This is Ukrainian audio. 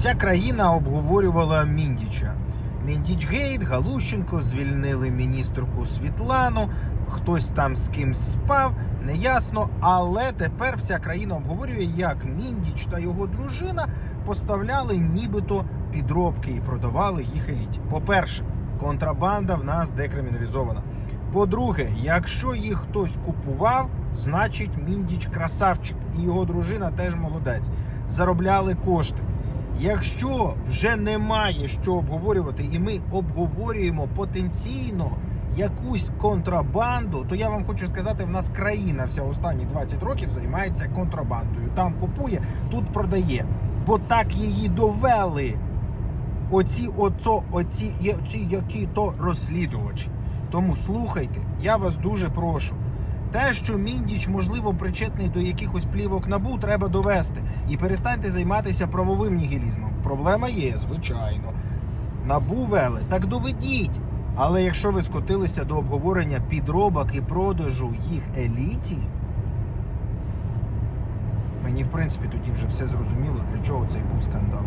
Вся країна обговорювала Міндіча. Міндічгейт, Галущенко, звільнили міністрку Світлану, хтось там з кимсь спав, неясно. Але тепер вся країна обговорює, як Міндіч та його дружина поставляли нібито підробки і продавали їх еліті. По-перше, контрабанда в нас декриміналізована. По-друге, якщо їх хтось купував, значить Міндіч красавчик і його дружина теж молодець. Заробляли кошти. Якщо вже немає що обговорювати, і ми обговорюємо потенційно якусь контрабанду, то я вам хочу сказати, в нас країна вся останні 20 років займається контрабандою. Там купує, тут продає. Бо так її довели. Оці, оцо, оці, оці які то розслідувачі. Тому слухайте, я вас дуже прошу. Те, що Міндіч, можливо, причетний до якихось плівок набу, треба довести. І перестаньте займатися правовим нігілізмом. Проблема є, звичайно. Набу вели, так доведіть. Але якщо ви скотилися до обговорення підробок і продажу їх еліті, мені в принципі тоді вже все зрозуміло, для чого цей був скандал.